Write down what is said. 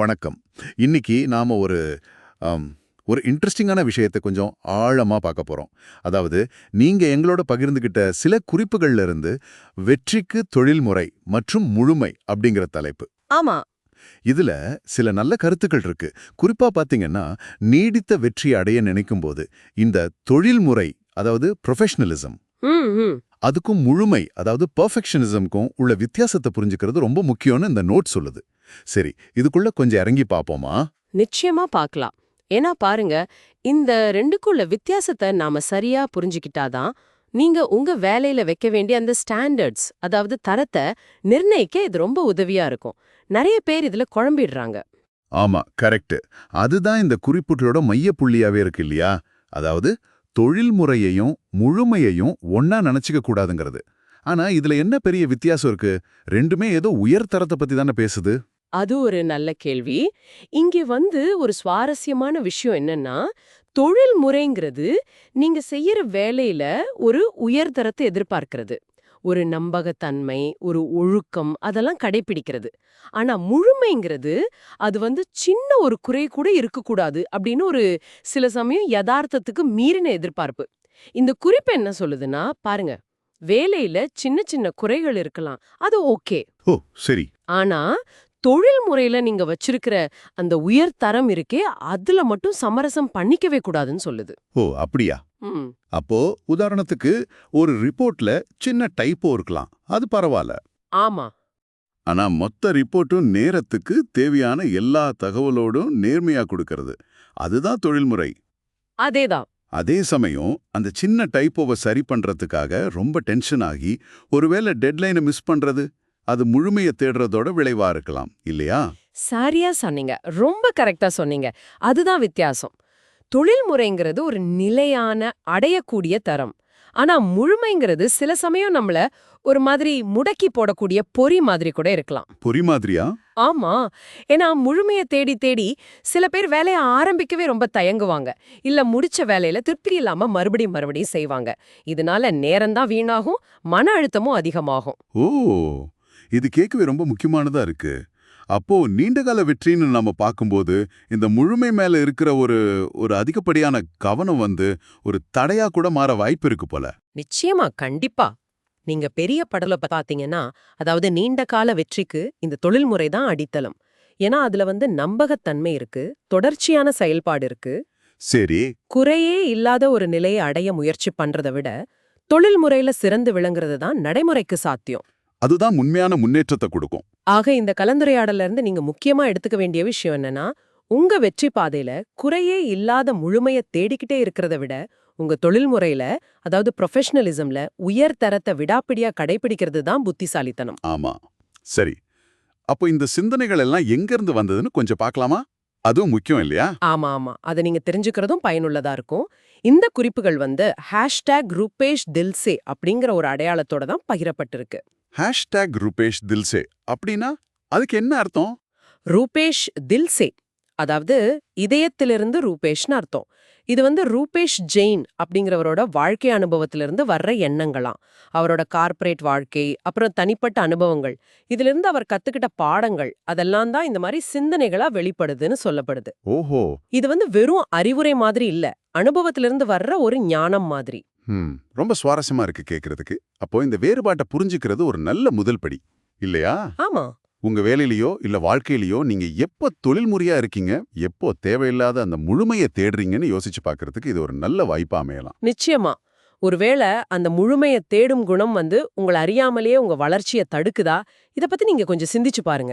வணக்கம். இன்னைக்கு நாம ஒரு ஒரு இன்ட்ரெஸ்டிங்கான விஷயத்தை கொஞ்சம் ஆழமா பார்க்க போறோம். அதாவது நீங்க எங்களோட பகிர்ந்துகிட்ட சில குறிப்புகள்ல இருந்து வெற்றிக்கு தொழில்முறை மற்றும் முழுமை அப்படிங்கிற தலைப்பு. ஆமா. இதுல சில நல்ல கருத்துக்கள் இருக்கு. குறிப்பா பாத்தீங்கன்னா நீடித்த வெற்றி அடைய நினைக்கும் போது இந்த தொழில்முறை அதாவது ப்ரொஃபஷனலிசம் அதுக்கும் முழுமை அதாவது பர்ஃபெக்ஷனிசம்க்கும் உள்ள வித்தியாசத்தை புரிஞ்சுக்கிறது ரொம்ப முக்கியம்னு இந்த நோட் சொல்லுது. சரி இதுக்குள்ள கொஞ்சம் இறங்கி பாப்போமா? நிச்சயமா பார்க்கலாம் ஏன்னா பாருங்க இந்த ரெண்டுக்குள்ள வித்தியாசத்தை நாம சரியா புரிஞ்சுக்கிட்டாதான் நீங்க உங்க வேலையில வைக்க வேண்டிய அந்த ஸ்டாண்டர்ட்ஸ் அதாவது தரத்தை நிர்ணயிக்க இது ரொம்ப உதவியா இருக்கும். நிறைய பேர் இதுல குழம்பிடுறாங்க. ஆமா கரெக்ட் அதுதான் இந்த குறிப்புகளோட மைய புள்ளியாவே இருக்கு இல்லையா? அதாவது தொழில்முறையையும் முழுமையையும் ஒன்னா நினைச்சுக்க கூடாதுங்கிறது. ஆனா இதுல என்ன பெரிய வித்தியாசம் இருக்கு? ரெண்டுமே ஏதோ உயர் தரத்தை பத்தி தானே பேசுது. அது ஒரு நல்ல கேள்வி. இங்க வந்து ஒரு சுவாரஸ்யமான விஷயம் என்னன்னா தொழில் முறைங்கிறது நீங்க செய்யற வேலையில ஒரு உயர்தரத்தை எதிர்பார்க்கிறது. ஒரு நம்பகத்தன்மை ஒரு ஒழுக்கம் அதெல்லாம் கடைபிடிக்கிறது ஆனா முழுமைங்கிறது அது வந்து சின்ன ஒரு குறை கூட இருக்கக்கூடாது அப்படின்னு ஒரு சில சமயம் யதார்த்தத்துக்கு மீறின எதிர்பார்ப்பு. இந்த குறிப்பு என்ன சொல்லுதுன்னா பாருங்க வேலையில சின்ன சின்ன குறைகள் இருக்கலாம் அது ஓகே. ஓ சரி. ஆனா தொழில் முறையில நீங்க வச்சிருக்கிற அந்த உயர் தரம் இருக்கே அதுல மட்டும் சமரசம் பண்ணிக்கவே கூடாதுன்னு சொல்லுது. ஓ அப்படியா? அப்போ உதாரணத்துக்கு ஒரு ரிப்போர்ட்ல சின்ன டைப்போ இருக்கலாம். அது பரவாயில்ல. ஆமா. ஆனா மொத்த ரிப்போர்ட்டும் நேரத்துக்கு தேவையான எல்லா தகவலோடும் நேர்மையா கொடுக்கறது. அதுதான் தொழில்முறை. அதேதான். அதே சமயம் அந்த சின்ன டைப்போவை சரி பண்றதுக்காக ரொம்ப டென்ஷன் ஆகி ஒருவேளை டெட்லைனை மிஸ் பண்றது? அது முழுமையை தேடுறதோட விளைவா இருக்கலாம் இல்லையா? சரியா சொன்னீங்க. ரொம்ப கரெக்டா சொன்னீங்க. அதுதான் வித்தியாசம். தொழில் முறைங்கிறது ஒரு நிலையான அடையக்கூடிய தரம். ஆனா முழுமைங்கிறது சில சமயம் நம்மள ஒரு மாதிரி முடக்கி போடக்கூடிய பொறி மாதிரி கூட இருக்கலாம். பொறி மாதிரியா? ஆமா. ஏன்னா முழுமைய தேடி தேடி சில பேர் வேலைய ஆரம்பிக்கவே ரொம்ப தயங்குவாங்க. இல்ல முடிச்ச வேலையில திருப்தி இல்லாம மறுபடியும் மறுபடியும் செய்வாங்க. இதனால நேரம்தான் வீணாகும் மன அழுத்தமும் அதிகமாகும். ஓ! இது கேட்கவே ரொம்ப முக்கியமானதா இருக்கு. அப்போ நீண்டகால வெற்றின்னு நம்ம பார்க்கும்போது இந்த முழுமை மேல இருக்கிற ஒரு ஒரு அதிகப்படியான கவனம் வந்து ஒரு தடையா கூட மாற வாய்ப்பு இருக்கு போல. நிச்சயமா கண்டிப்பா. நீங்க பெரிய படல பாத்தீங்கன்னா அதாவது நீண்ட கால வெற்றிக்கு இந்த தொழில்முறை தான் அடித்தளம். ஏன்னா அதுல வந்து நம்பகத்தன்மை இருக்கு தொடர்ச்சியான செயல்பாடு இருக்கு. சரி. குறையே இல்லாத ஒரு நிலையை அடைய முயற்சி பண்றதை விட தொழில் முறையில சிறந்து விளங்குறது தான் நடைமுறைக்கு சாத்தியம். அதுதான் உண்மையான முன்னேற்றத்தை கொடுக்கும். ஆக இந்த கலந்துரையாடல்ல இருந்து நீங்க முக்கியமா எடுத்துக்க வேண்டிய விஷயம் என்னன்னா உங்க வெற்றி பாதையில குறையே இல்லாத முழுமைய தேடிக்கிட்டே இருக்கிறத விட உங்க தொழில் முறையில அதாவது ப்ரொஃபஷனலிசம்ல உயர் தரத்தை விடாப்பிடியா கடைபிடிக்கிறது தான் புத்திசாலித்தனம். ஆமா. சரி. அப்போ இந்த சிந்தனைகள் எல்லாம் எங்க இருந்து வந்ததுன்னு கொஞ்சம் பார்க்கலாமா? அதுவும் முக்கியம் இல்லையா? ஆமா ஆமா. அதை நீங்க தெரிஞ்சுக்கிறதும் பயனுள்ளதா இருக்கும். இந்த குறிப்புகள் வந்து ஹேஷ்டேக் ரூபேஷ் தில்சே அப்படிங்கிற ஒரு அடையாளத்தோட தான் பகிரப்பட்டிருக்கு. ஹேஷ்டேக் ரூபேஷ் தில்சே அப்படின்னா அதுக்கு என்ன அர்த்தம்? ரூபேஷ் தில்சே அதாவது இதயத்திலிருந்து ரூபேஷ்னு அர்த்தம். இது வந்து ரூபேஷ் ஜெயின் அப்படிங்கிறவரோட வாழ்க்கை அனுபவத்திலிருந்து வர்ற எண்ணங்களாம். அவரோட கார்ப்பரேட் வாழ்க்கை அப்புறம் தனிப்பட்ட அனுபவங்கள். இதிலிருந்து அவர் கத்துக்கிட்ட பாடங்கள் அதெல்லாம் தான் இந்த மாதிரி சிந்தனைகளா வெளிப்படுதுன்னு சொல்லப்படுது. ஓஹோ. இது வந்து வெறும் அறிவுரை மாதிரி இல்ல அனுபவத்திலிருந்து வர்ற ஒரு ஞானம் மாதிரி. ரொம்ப சுவாரஸ்யமா இருக்கு கேக்குறதுக்கு. அப்போ இந்த வேறுபாட்டை புரிஞ்சுக்கிறது ஒரு நல்ல முதல் படி. இல்லையா? ஆமா. உங்க வேலையிலயோ இல்ல வாழ்க்கையிலயோ நீங்க எப்போ தொழில்முறையா இருக்கீங்க எப்போ தேவையில்லாத அந்த முழுமையை தேடுறீங்கன்னு யோசிச்சு பார்க்கிறதுக்கு இது ஒரு நல்ல வாய்ப்பா அமையலாம். நிச்சயமா. ஒருவேளை அந்த முழுமையை தேடும் குணம் வந்து உங்களை அறியாமலேயே உங்க வளர்ச்சியை தடுக்குதா? இத பத்தி நீங்க கொஞ்சம் சிந்திச்சு பாருங்க.